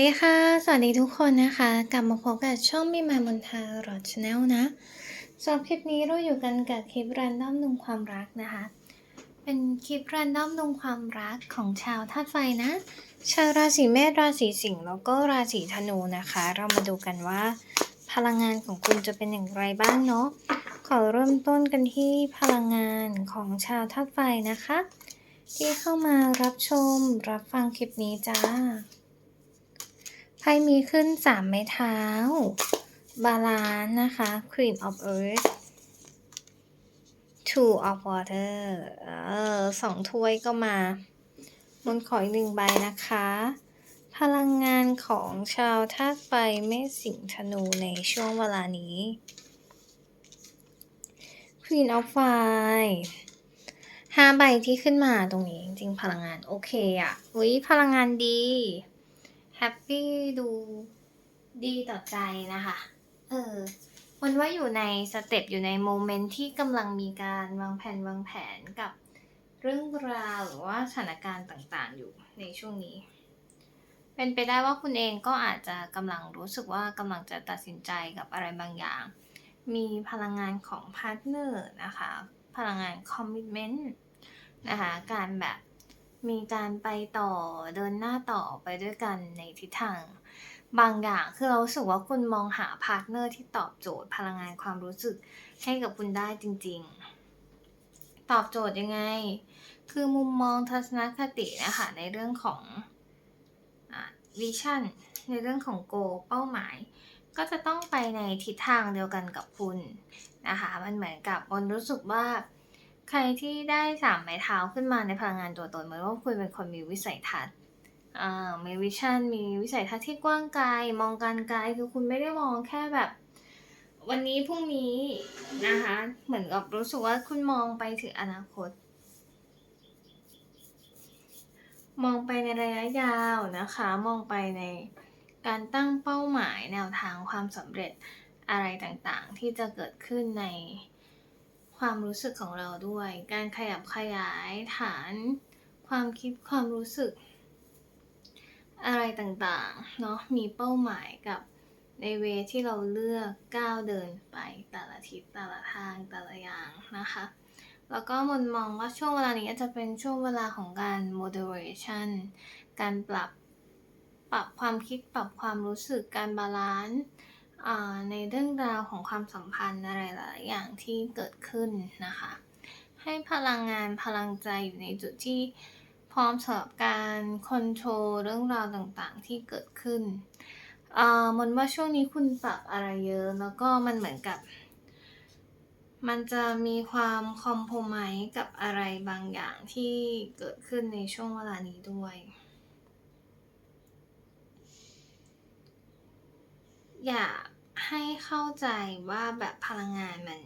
สวัสดีค่ะ สวัสดีทุกคนนะคะ กลับมาพบกับช่องมีมามนทารอชแนลนะสำหรับคลิปนี้เราอยู่กันกับคลิปรันดอมดวงความรักนะคะ เป็นคลิปรันดอมดวงความรักของชาวธาตุไฟนะ ชาวราศีเมษราศีสิงห์แล้วก็ราศีธนูนะคะ เรามาดูกันว่า พลังงานของคุณจะเป็นอย่างไรบ้างเนาะ ขอเริ่มต้นกันที่พลังงานของชาวธาตุไฟนะคะ ที่เข้ามารับชมรับฟังคลิปนี้จ้า ไพ่มีขึ้นสามไม้เท้า บาลานนะคะ Queen of Earth Two of Water เออสองถ้วยก็มาบนขออีกหนึ่งใบนะคะ พลังงานของชาวธาตุไฟเมษสิงธนูในช่วงเวลานี้ Queen of Fire ห้าใบที่ขึ้นมาตรงนี้จริงๆพลังงานโอเคอะอุ้ยพลังงานดี แฮปปี้ดูดีต่อใจนะคะ เออมันว่าอยู่ในสเต็ปอยู่ในโมเมนต์ที่กำลังมีการวางแผนวางแผนกับเรื่องราวหรือว่าสถานการณ์ต่างๆ อยู่ในช่วงนี้ เป็นไปได้ว่าคุณเองก็อาจจะกำลังรู้สึกว่ากำลังจะตัดสินใจกับอะไรบางอย่าง มีพลังงานของพาร์ทเนอร์นะคะ พลังงานคอมมิชเมนต์นะคะ การแบบ มีการไปต่อเดินหน้าต่อไปด้วยกันในทิศทาง บางอย่างคือเรารู้สึกว่าคุณมองหาพาร์ทเนอร์ที่ตอบโจทย์พลังงานความรู้สึกให้กับคุณได้จริง ๆ ตอบโจทย์ยังไง คือมุมมองทัศนคตินะคะในเรื่องของวิชั่นในเรื่องของโกเป้าหมาย ก็จะต้องไปในทิศทางเดียวกันกับคุณนะคะ มันเหมือนกับบนรู้สึกว่า ใครที่ได้สามไม้เท้าขึ้นมาในพลังงานตัวตนเหมือนว่าคุณเป็นคนมีวิสัยทัศน์อ่ามีวิชั่น มีวิสัยทัศน์ที่กว้างไกล มองการไกล คือคุณไม่ได้มองแค่แบบ วันนี้พรุ่งนี้นะคะ เหมือนกับรู้สึกว่าคุณมองไปถึงอนาคต มองไปในระยะยาวนะคะ มองไปในการตั้งเป้าหมายแนวทางความสำเร็จอะไรต่างๆ ที่จะเกิดขึ้นใน ความรู้สึกของเราด้วย การขยับขยายฐาน ความคิดความรู้สึก อะไรต่างๆ เนาะมีเป้าหมายกับในเวที่เราเลือกก้าวเดินไปแต่ละทิศแต่ละทางแต่ละอย่างนะคะ แล้วก็มนมองว่าช่วงเวลานี้จจะเป็นช่วงเวลาของการ moderation การปรับปรับความคิดปรับความรู้สึกการบาลานซ์ ในเรื่องราวของความสัมพันธ์อะไรหลายอย่างที่เกิดขึ้นนะคะ ให้พลังงานพลังใจอยู่ในจุดที่พร้อมสำหรับการคอนโทรลเรื่องราวต่างๆที่เกิดขึ้นมันว่าช่วงนี้คุณปรับอะไรเยอะ แล้วก็มันเหมือนกับ มันจะมีความคอมโพมายกับอะไรบางอย่างที่เกิดขึ้นในช่วงเวลานี้ด้วย อยากให้เข้าใจว่าแบบพลังงานมัน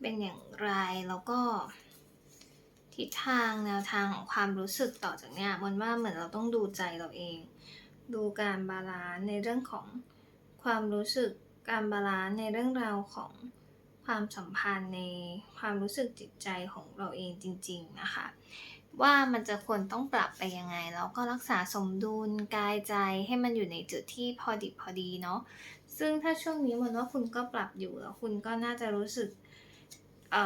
เป็นอย่างไรแล้วก็ ทิศทางแนวทางของความรู้สึกต่อจากเนี้ยมันว่าเหมือนเราต้องดูใจเราเอง ดูการบาลานซ์ในเรื่องของความรู้สึกการบาลานซ์ในเรื่องราวของความสัมพันธ์ในความรู้สึกจิตใจของเราเองจริง ๆ นะคะ ว่ามันจะควรต้องปรับไปยังไง แล้วก็รักษาสมดุลกายใจให้มันอยู่ในจุดที่พอดิบพอดีเนาะซึ่งถ้าช่วงนี้มันว่าคุณก็ปรับอยู่แล้วคุณก็น่าจะรู้สึกอ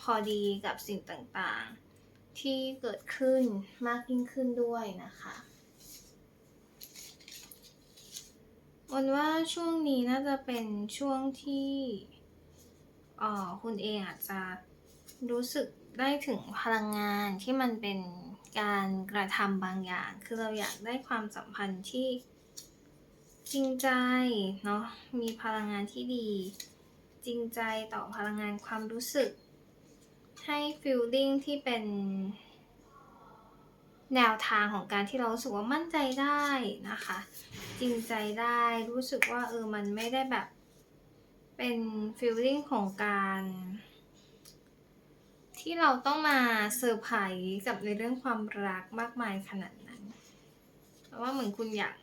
พอดีกับสิ่งต่างๆ ที่เกิดขึ้นมากยิ่งขึ้นด้วยนะคะวันว่าช่วงนี้น่าจะเป็นช่วงที่อ๋อคุณเองอาจจะ รู้สึกได้ถึงพลังงานที่มันเป็นการกระทำบางอย่าง คือเราอยากได้ความสัมพันธ์ที่จริงใจเนาะ มีพลังงานที่ดี จริงใจต่อพลังงานความรู้สึก ให้ฟิลลิ่งที่เป็นแนวทางของการที่เราสึกว่ามั่นใจได้นะคะ จริงใจได้รู้สึกว่าเออมันไม่ได้แบบเป็นฟีลลิ่งของการ ที่เราต้องมาเซอร์ไพรส์กับในเรื่องความรักมากมายขนาดนั้นเพราะว่าเหมือนคุณอยาก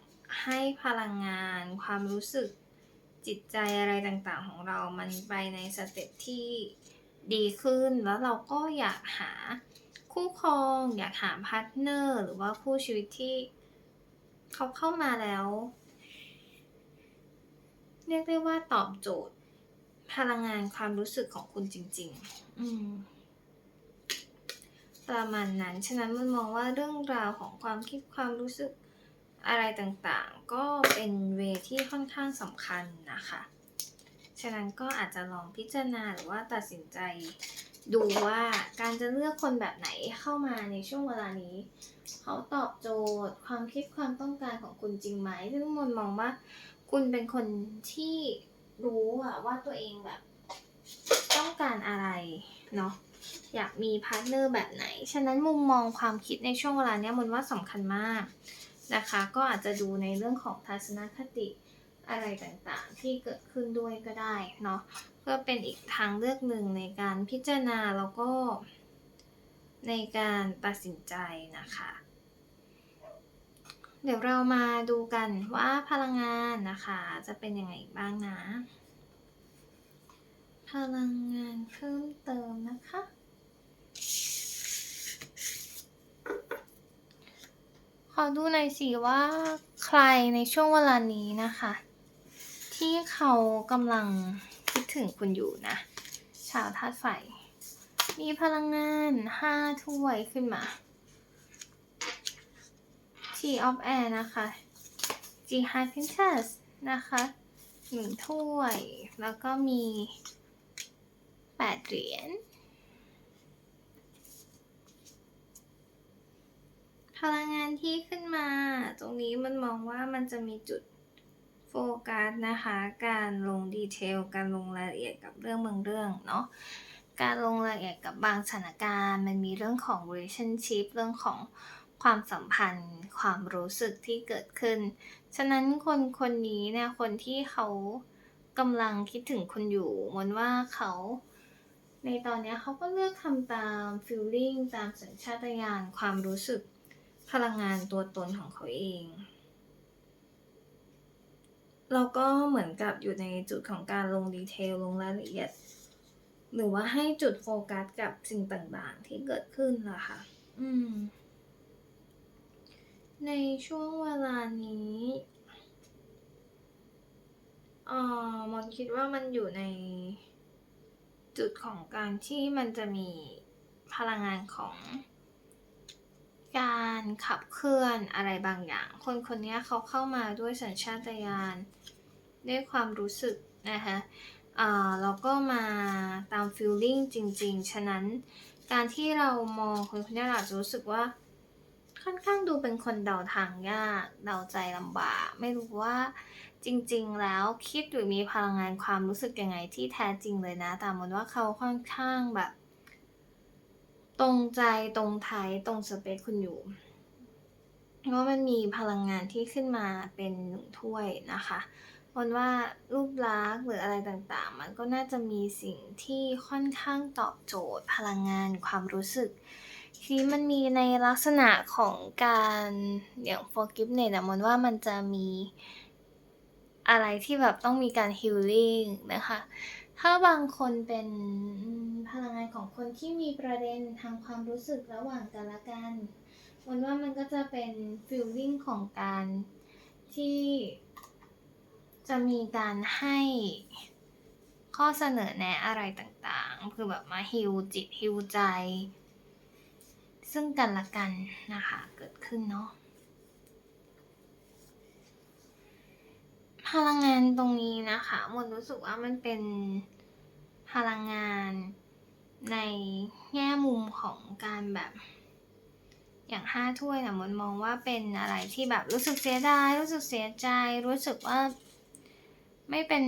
ให้พลังงาน ความรู้สึกจิตใจอะไรต่างๆของเรามันไปในสเต็ปที่ดีขึ้น แล้วเราก็อยากหาคู่ครอง อยากหาพาร์ทเนอร์หรือว่าคู่ชีวิตที่เขาเข้ามาแล้ว เรียกได้ว่าตอบโจทย์ พลังงานความรู้สึกของคุณจริง ๆ อืม ประมาณนั้น ฉะนั้นมันมองว่าเรื่องราวของความคิดความรู้สึกอะไรต่างๆ ก็เป็นเวที่ค่อนข้างสำคัญนะคะ ฉะนั้นก็อาจจะลองพิจารณาหรือว่าตัดสินใจดูว่าการจะเลือกคนแบบไหนเข้ามาในช่วงเวลานี้ เขาตอบโจทย์ความคิดความต้องการของคุณจริงไหมซึ่งมนมองว่าคุณเป็นคนที่รู้อะว่าตัวเองแบบ ต้องการอะไรเนาะ อยากมีพาร์ทเนอร์แบบไหน ฉะนั้นมุมมองความคิดในช่วงเวลาเนี้ยมนว่าสำคัญมากนะคะ ก็อาจจะดูในเรื่องของทัศนคติอะไรต่างๆ ที่เกิดขึ้นด้วยก็ได้เนาะเพื่อเป็นอีกทางเลือกหนึ่งในการพิจารณาแล้วก็ ในการตัดสินใจนะคะ เดี๋ยวเรามาดูกันว่าพลังงานนะคะ จะเป็นยังไงบ้างนะ พลังงานเพิ่มเติมนะคะ ข อดูหน่อยสิว่าใครในช่วงเวลานี้นะคะ ที่เขากำลังคิดถึงคุณอยู่นะ ชาวธาตุไฟ มีพลังงานห้าถ้วยขึ้นมา T of Air นะคะ G High Princess นะคะหนึ่งถ้วย แล้วก็มีแปดเหรียญ พลังงานที่ขึ้นมา ตรงนี้มันมองว่ามันจะมีจุดโฟกัสนะคะ การลงดีเทล การลงรายละเอียดกับเรื่องบางเรื่องเนาะ การลงรายละเอียดกับบางสถานการณ์ มันมีเรื่องของ relationship เรื่องของความสัมพันธ์ ความรู้สึกที่เกิดขึ้น ฉะนั้นคนคนนี้เนี่ยคนที่เขากำลังคิดถึงคุณอยู่มนว่าเขาในตอนนี้เขาก็เลือกทำตาม feeling ตามสัญชาตญาณความรู้สึก พลังงานตัวตนของเขาเอง เราก็เหมือนกับอยู่ในจุดของการลงดีเทลลงรายละเอียด หรือว่าให้จุดโฟกัสกับสิ่งต่างๆที่เกิดขึ้นล่ะค่ะ อืม ในช่วงเวลานี้เออมนคิดว่ามันอยู่ในจุดของการที่มันจะมีพลังงานของ การขับเคลื่อนอะไรบางอย่าง คนคนนี้เขาเข้ามาด้วยสัญชาตญาณด้วยความรู้สึกนะคะอ่าแล้วก็มาตาม feeling จริง ๆ ฉะนั้นการที่เรามองคนคนนี้เราจะรู้สึกว่าค่อนข้างดูเป็นคนเดาทางยากเดาใจลำบาก ไม่รู้ว่าจริงๆ แล้วคิดหรือมีพลังงานความรู้สึกยังไงที่แท้จริงเลยนะ แต่มนว่าเขาค่อนข้างแบบ ตรงใจตรงไทยตรงสเปคคุณอยู่เพราะมันมีพลังงานที่ขึ้นมาเป็นหนึ่งถ้วยนะคะวันว่ารูปลักษณ์หรืออะไรต่างๆ มันก็น่าจะมีสิ่งที่ค่อนข้างตอบโจทย์พลังงานความรู้สึก ทีนี้มันมีในลักษณะของการอย่าง forgiveness อะมันว่ามันจะมีอะไรที่แบบต้องมีการ healing นะคะ ถ้าบางคนเป็นพลังงานของคนที่มีประเด็นทางความรู้สึกระหว่างกันและกันมันว่ามันก็จะเป็น feeling ของการที่จะมีการให้ข้อเสนอแนะอะไรต่างๆ คือแบบมาฮิวจิตฮิวใจ ซึ่งกันและกันนะคะ เกิดขึ้นเนาะ พลังงานตรงนี้นะคะหมดรู้สึกว่ามันเป็นพลังงานในแง่มุมของการแบบอย่างห้าถ้วยนะมนมองว่าเป็นอะไรที่แบบรู้สึกเสียดายรู้สึกเสียใจ รู้สึกว่าไม่เป็น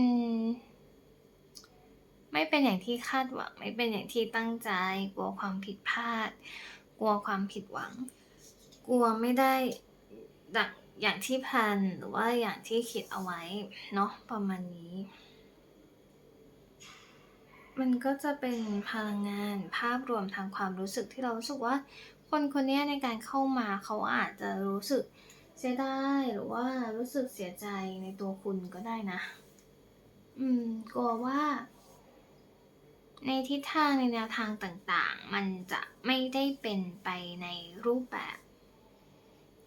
ไม่เป็นอย่างที่คาดหวัง ไม่เป็นอย่างที่ตั้งใจ กลัวความผิดพลาด กลัวความผิดหวัง กลัวไม่ได้ดัง อย่างที่แพนหรือว่าอย่างที่คิดเอาไว้เนาะประมาณนี้ มันก็จะเป็นพลังงานภาพรวมทางความรู้สึกที่เรารู้สึกว่า คนคนนี้ในการเข้ามาเขาอาจจะรู้สึกเสียดายหรือว่ารู้สึกเสียใจในตัวคุณก็ได้นะ อืมกลัวว่า ในทิศทางในแนวทางต่างๆ มันจะไม่ได้เป็นไปในรูปแบบ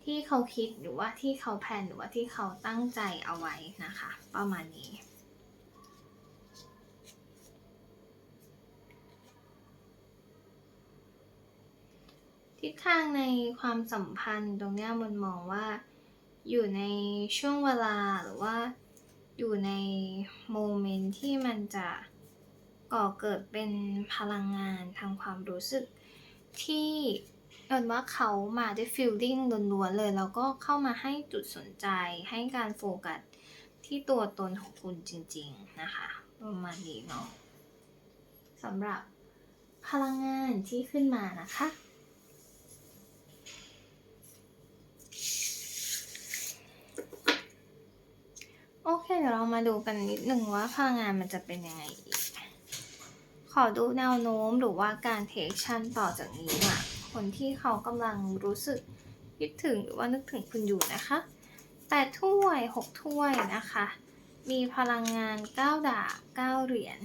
ที่เขาคิดหรือว่าที่เขาแพลนหรือว่าที่เขาตั้งใจเอาไว้นะคะ ประมาณนี้ ทิศทางในความสัมพันธ์ตรงนี้มันมองว่าอยู่ในช่วงเวลาหรือว่าอยู่ในโมเมนต์ที่มันจะก่อเกิดเป็นพลังงานทางความรู้สึกที่ เอินว่าเขามาด้วยฟิลลิ่งล้วนๆเลย แล้วก็เข้ามาให้จุดสนใจให้การโฟกัสที่ตัวตนของคุณจริงๆนะคะประมาณนี้เนาะสำหรับพลังงานที่ขึ้นมานะคะ โอเค เดี๋ยวเรามาดูกันนิดนึงว่าพลังงานมันจะเป็นยังไงอีก ขอดูแนวโน้มหรือว่าการเทคชั่นต่อจากนี้อะ คนที่เขากำลังรู้สึกคิดถึงหรือว่านึกถึงคุณอยู่นะคะแปดถ้วยหกถ้วยนะคะ มีพลังงานเก้าดาบเก้าเหรียญ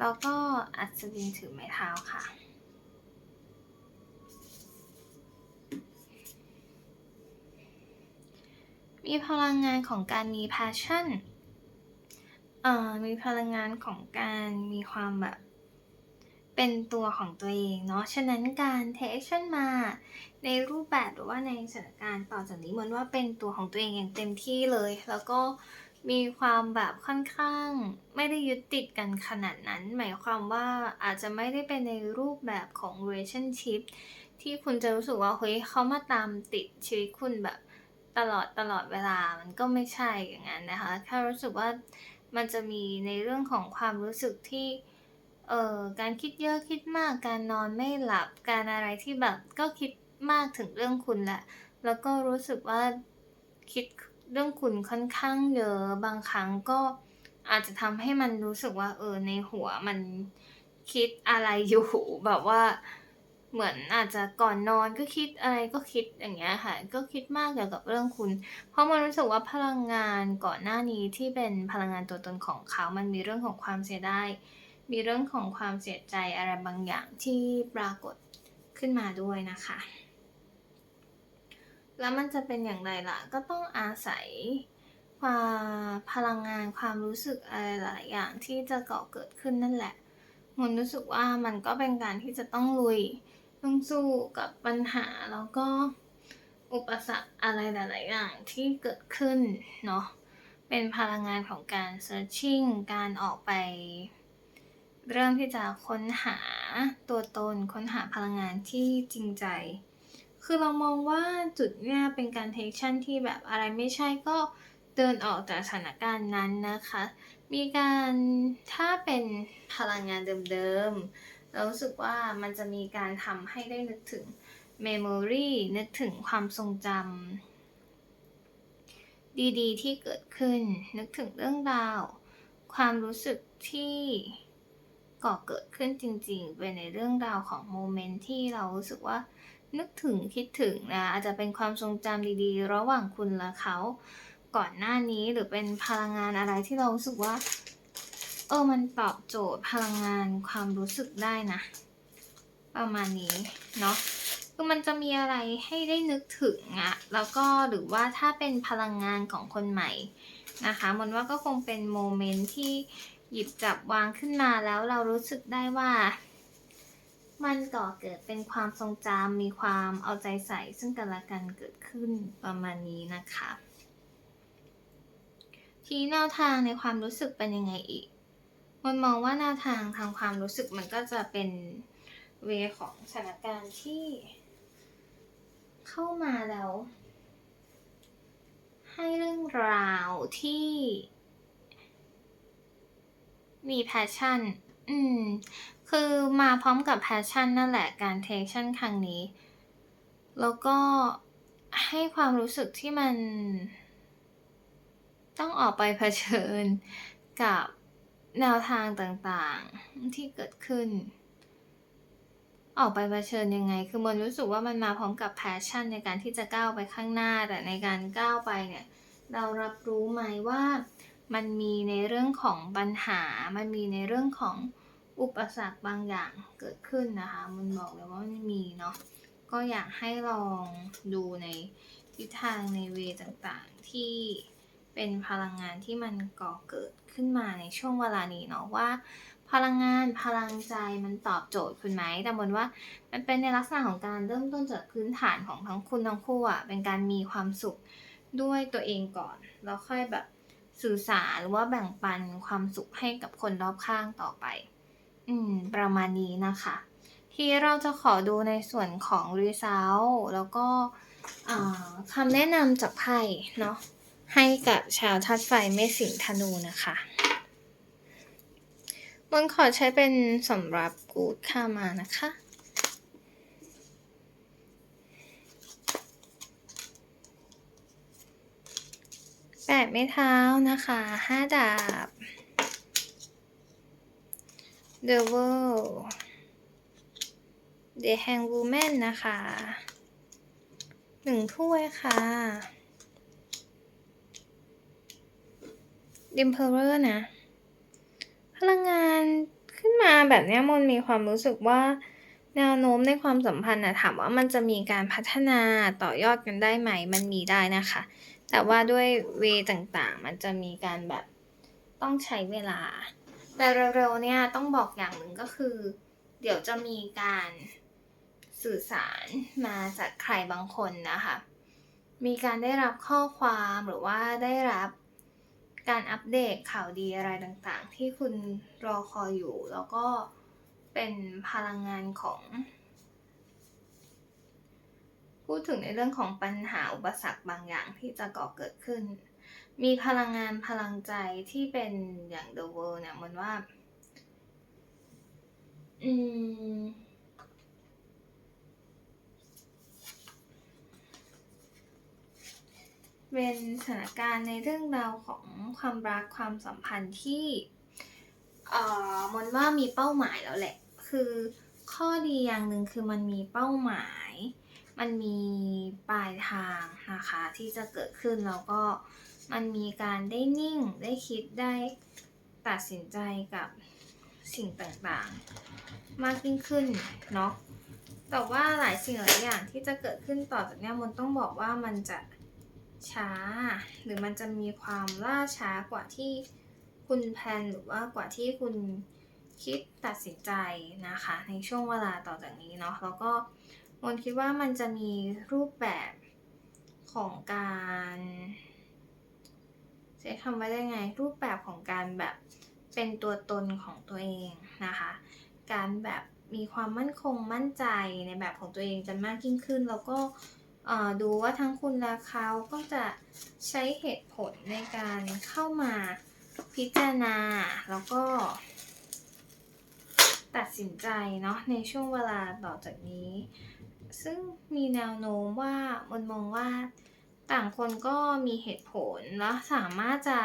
แล้วก็อัศวินถือไม้เท้าค่ะมีพลังงานของการมี passion เอ่อ มีพลังงานของการมีความแบบ เป็นตัวของตัวเองเนาะ ฉะนั้นการเทคชั่นมา ในรูปแบบหรือว่าในสถานการณ์ต่อจากนี้เหมือนว่าเป็นตัวของตัวเองอย่างเต็มที่เลย แล้วก็มีความแบบค่อนข้าง ไม่ได้ยึดติดกันขนาดนั้น หมายความว่าอาจจะไม่ได้เป็นในรูปแบบของ relationship ที่คุณจะรู้สึกว่าเฮ้ยเขามาตามติดชีวิตคุณแบบตลอดตลอดเวลามันก็ไม่ใช่อย่างนั้นนะคะแค่รู้สึกว่ามันจะมีในเรื่องของความรู้สึกที่ เอ่อการคิดเยอะคิดมาก การนอนไม่หลับ การอะไรที่แบบก็คิดมากถึงเรื่องคุณแหละ แล้วก็รู้สึกว่าคิดเรื่องคุณค่อนข้างเยอะบางครั้งก็อาจจะทำให้มันรู้สึกว่า เออในหัวมันคิดอะไรอยู่แบบว่าเหมือนอาจจะก่อนนอนก็คิดอะไรก็คิดอย่างเงี้ยค่ะ ก็คิดมากเกี่ยวกับเรื่องคุณ เพราะมันรู้สึกว่าพลังงานก่อนหน้านี้ที่เป็นพลังงานตัวตนของเขา มันมีเรื่องของความเสียดาย มีเรื่องของความเสียใจอะไรบางอย่างที่ปรากฏขึ้นมาด้วยนะคะ แล้วมันจะเป็นอย่างไรล่ะ ก็ต้องอาศัยความพลังงานความรู้สึกอะไรหลายอย่างที่จะก่อเกิดขึ้นนั่นแหละมันรู้สึกว่ามันก็เป็นการที่จะต้องลุยต้องสู้กับปัญหาแล้วก็อุปสรรคอะไรหลาย ๆ อย่างที่เกิดขึ้นเนาะเป็นพลังงานของการ searching การออกไป เริ่มที่จะค้นหาตัวตน ค้นหาพลังงานที่จริงใจ คือเรามองว่าจุดเนี้ยเป็นการ take action ที่แบบอะไรไม่ใช่ก็เดินออกจากสถานการณ์นั้นนะคะ มีการถ้าเป็นพลังงานเดิมๆ เรารู้สึกว่ามันจะมีการทำให้ได้นึกถึง memory นึกถึงความทรงจำดีๆ ที่เกิดขึ้น นึกถึงเรื่องราว ความรู้สึกที่ ก่อเกิดขึ้นจริงๆ เป็นในเรื่องราวของโมเมนต์ที่เรารู้สึกว่านึกถึงคิดถึงนะอาจจะเป็นความทรงจำดีๆ ระหว่างคุณและเขาก่อนหน้านี้หรือเป็นพลังงานอะไรที่เรารู้สึกว่าเออมันตอบโจทย์พลังงานความรู้สึกได้นะ ประมาณนี้เนาะคือมันจะมีอะไรให้ได้นึกถึงอะแล้วก็หรือว่าถ้าเป็นพลังงานของคนใหม่นะคะมันว่าก็คงเป็นโมเมนต์ที่ หยิบจับวางขึ้นมาแล้วเรารู้สึกได้ว่า มันก่อเกิดเป็นความทรงจำมีความเอาใจใส่ซึ่งกันและกันเกิดขึ้นประมาณนี้นะคะ ทีแนวทางในความรู้สึกเป็นยังไงอีกมันมองว่าแนวทางทางความรู้สึกมันก็จะเป็นเวของสถานการณ์ที่ เข้ามาแล้ว ให้เรื่องราวที่ มีแพชชั่น อืม คือมาพร้อมกับแพชชั่นนั่นแหละการเทคชั่นครั้งนี้ แล้วก็ให้ความรู้สึกที่มัน ต้องออกไปเผชิญกับแนวทางต่างๆที่เกิดขึ้น ออกไปเผชิญยังไง คือมันรู้สึกว่ามันมาพร้อมกับแพชชั่นในการที่จะก้าวไปข้างหน้า แต่ในการก้าวไปเนี่ย เรารับรู้ไหมว่า มันมีในเรื่องของปัญหา มันมีในเรื่องของอุปสรรคบางอย่างเกิดขึ้นนะคะ มันบอกเลยว่ามันมีเนาะ ก็อยากให้ลองดูในทิศทางในเวต่างๆ ที่เป็นพลังงานที่มันก่อเกิดขึ้นมาในช่วงเวลานี้เนาะว่า พลังงานพลังใจมันตอบโจทย์คุณไหมแต่บนว่ามันเป็นในลักษณะของการเริ่มต้นจากพื้นฐานของทั้งคุณทั้งคู่อะเป็นการมีความสุขด้วยตัวเองก่อน แล้วค่อยแบบ สื่อสารหรือว่าแบ่งปันความสุขให้กับคนรอบข้างต่อไป อืม ประมาณนี้นะคะ ที่เราจะขอดูในส่วนของ result แล้วก็คำแนะนำจากไพ่เนาะให้กับชาวทัดไฟเมษสิงธนูนะคะมันขอใช้เป็นสำหรับกูดค่ามานะคะ แปดไม้เท้านะคะห้าดาบ The World The Hang Woman นะคะหนึ่งถ้วยค่ะ Emperor นะ พลังงานขึ้นมาแบบนี้ยมนมีความรู้สึกว่าแนวโน้มในความสัมพันธ์นะถามว่ามันจะมีการพัฒนาต่อยอดกันได้ไหม มันมีได้นะคะ แต่ว่าด้วยเวต่างๆ มันจะมีการแบบต้องใช้เวลา แต่เร็วๆเนี่ยต้องบอกอย่างหนึ่งก็คือ เดี๋ยวจะมีการสื่อสารมาจากใครบางคนนะคะ มีการได้รับข้อความหรือว่าได้รับการอัปเดตข่าวดีอะไรต่างๆ ที่คุณรอคอยอยู่ แล้วก็เป็นพลังงานของ พูดถึงในเรื่องของปัญหาอุปสรรคบางอย่างที่จะก่อเกิดขึ้น มีพลังงานพลังใจที่เป็นอย่าง The World เนี่ยมันว่า อืมเป็นสถานการณ์ในเรื่องราวของความรักความสัมพันธ์ที่เอ่อมันว่ามีเป้าหมายแล้วแหละ คือข้อดีอย่างหนึ่งคือมันมีเป้าหมาย มันมีปลายทางนะคะที่จะเกิดขึ้นแล้วก็มันมีการได้นิ่งได้คิดได้ตัดสินใจกับสิ่งต่างๆ มากยิ่งขึ้นเนาะแต่ว่าหลายสิ่งหลายอย่างที่จะเกิดขึ้นต่อจากนี้ยมนต้องบอกว่ามันจะช้า หรือมันจะมีความล่าช้ากว่าที่คุณแพลนหรือว่ากว่าที่คุณคิดตัดสินใจนะคะ ในช่วงเวลาต่อจากนี้เนาะแล้วก็ มนคิดว่ามันจะมีรูปแบบของการใช้คำว่าได้ไงรูปแบบของการแบบเป็นตัวตนของตัวเองนะคะ การแบบมีความมั่นคงมั่นใจในแบบของตัวเองกันมากยิ่งขึ้น แล้วก็ดูว่าทั้งคุณและเขาก็จะใช้เหตุผลในการเข้ามาพิจารณา แล้วก็ ตัดสินใจเนาะในช่วงเวลาต่อจากนี้ ซึ่งมีแนวโน้มว่ามันมองว่าต่างคนก็มีเหตุผลแล้วสามารถจะ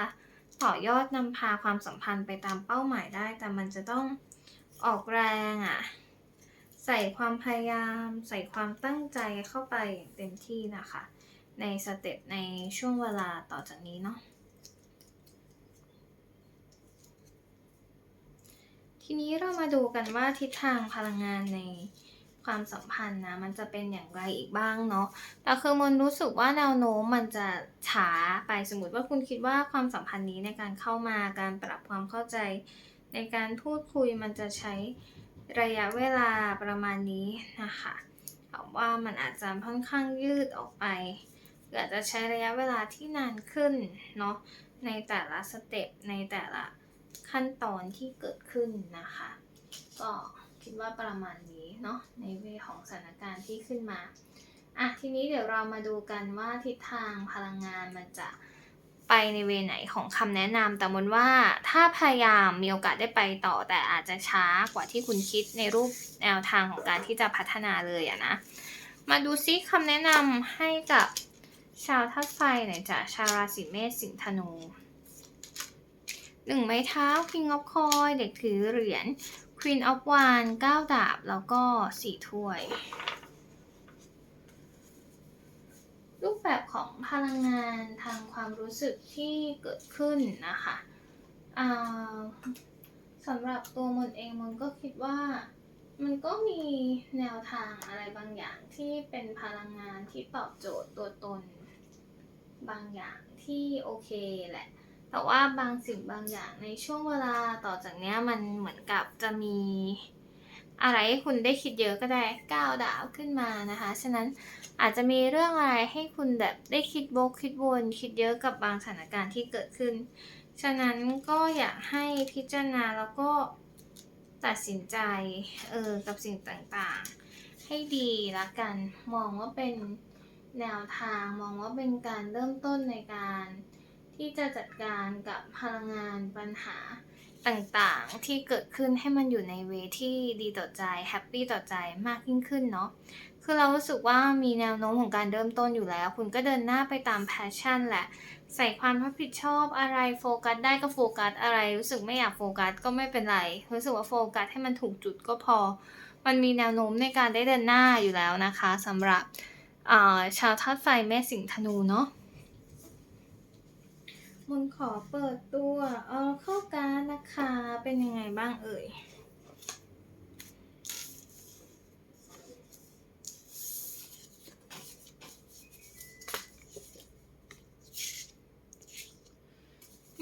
ต่อยอดนำพาความสัมพันธ์ไปตามเป้าหมายได้ แต่มันจะต้องออกแรงอะ่ะ ใส่ความพยายาม ใส่ความตั้งใจเข้าไปเต็มที่นะคะ ในสเต็ปในช่วงเวลาต่อจากนี้เนาะทีนี้เรามาดูกันว่าทิศทางพลังงานใน ความสัมพันธ์นะมันจะเป็นอย่างไรอีกบ้างเนาะแต่คือมันรู้สึกว่าแนวโน้มมันจะช้าไปสมมติว่าคุณคิดว่าความสัมพันธ์นี้ในการเข้ามาการปรับความเข้าใจ ในการพูดคุยมันจะใช้ระยะเวลาประมาณนี้นะคะแต่ว่ามันอาจจะค่อนข้างยืดออกไปหรืออาจจะใช้ระยะเวลาที่นานขึ้นเนาะในแต่ละสเต็ปในแต่ละขั้นตอนที่เกิดขึ้นนะคะ ก็ คิดว่าประมาณนี้เนาะในเวของสถานการณ์ที่ขึ้นมาอะทีนี้เดี๋ยวเรามาดูกันว่าทิศทางพลังงานมันจะไปในเวไหนของคำแนะนำแต่มนว่าถ้าพยายามมีโอกาสได้ไปต่อ แต่อาจจะช้ากว่าที่คุณคิดในรูปแนวทางของการที่จะพัฒนาเลยอะนะ มาดูซิคำแนะนำให้กับชาวทัศไฟหน่อยจ้ะชาวราศีเมษสิงห์ธนูหนึ่งไม้เท้า King of Coin เด็กถือเหรียญ Queen of Wands เก้าดาบ แล้วก็สี่ถ้วย รูปแบบของพลังงานทางความรู้สึกที่เกิดขึ้นนะคะสำหรับตัวมนเองมนก็คิดว่ามันก็มีแนวทางอะไรบางอย่างที่เป็นพลังงานที่ตอบโจทย์ตัวตน บางอย่างที่โอเคแหละ แต่ว่าบางสิ่งบางอย่างในช่วงเวลาต่อจากเนี้ยมันเหมือนกับจะมี อะไรให้คุณได้คิดเยอะก็ได้ก้าวดาวขึ้นมานะคะ ฉะนั้นอาจจะมีเรื่องอะไรให้คุณแบบได้คิดวกคิดวนคิดเยอะกับบางสถานการณ์ที่เกิดขึ้น ฉะนั้นก็อยากให้พิจารณาแล้วก็ตัดสินใจเออกับสิ่งต่างๆ ให้ดีละกันมองว่าเป็นแนวทางมองว่าเป็นการเริ่มต้นในการ ที่จะจัดการกับพลังงานปัญหาต่างๆ ที่เกิดขึ้นให้มันอยู่ในเวที่ดีต่อใจแฮปปี้ต่อใจมากยิ่งขึ้นเนาะคือเรารู้สึกว่ามีแนวโน้มของการเริ่มต้นอยู่แล้ว คุณก็เดินหน้าไปตามแพชชั่นแหละ ใส่ความรับผิดชอบอะไรโฟกัสได้ก็โฟกัสอะไรรู้สึกไม่อยากโฟกัสก็ไม่เป็นไร รู้สึกว่าโฟกัสให้มันถูกจุดก็พอ มันมีแนวโน้มในการได้เดินหน้าอยู่แล้วนะคะสำหรับชาวธาตุไฟแม่สิงห์ธนูเนาะ มนขอเปิดตัวเออเข้าการนะคะ เป็นยังไงบ้างเอ่ย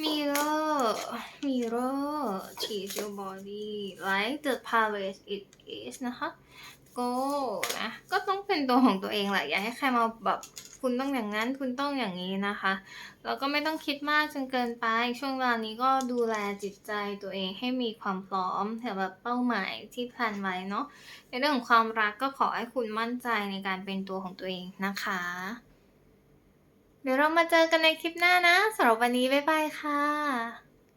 Mirror Mirror teach your body like the palace it is นะคะ go นะ ก็ต้องเป็นตัวของตัวเองแหละ อย่าให้ใครมาแบบ คุณต้องอย่างนั้น คุณต้องอย่างนี้นะคะ แล้วก็ไม่ต้องคิดมากจนเกินไป ช่วงเวลานี้ก็ดูแลจิตใจตัวเองให้มีความพร้อมสำหรับเป้าหมายที่แพลนไว้เนาะ ในเรื่องของความรักก็ขอให้คุณมั่นใจในการเป็นตัวของตัวเองนะคะ เดี๋ยวเรามาเจอกันในคลิปหน้านะสำหรับวันนี้บ๊ายบายค่ะ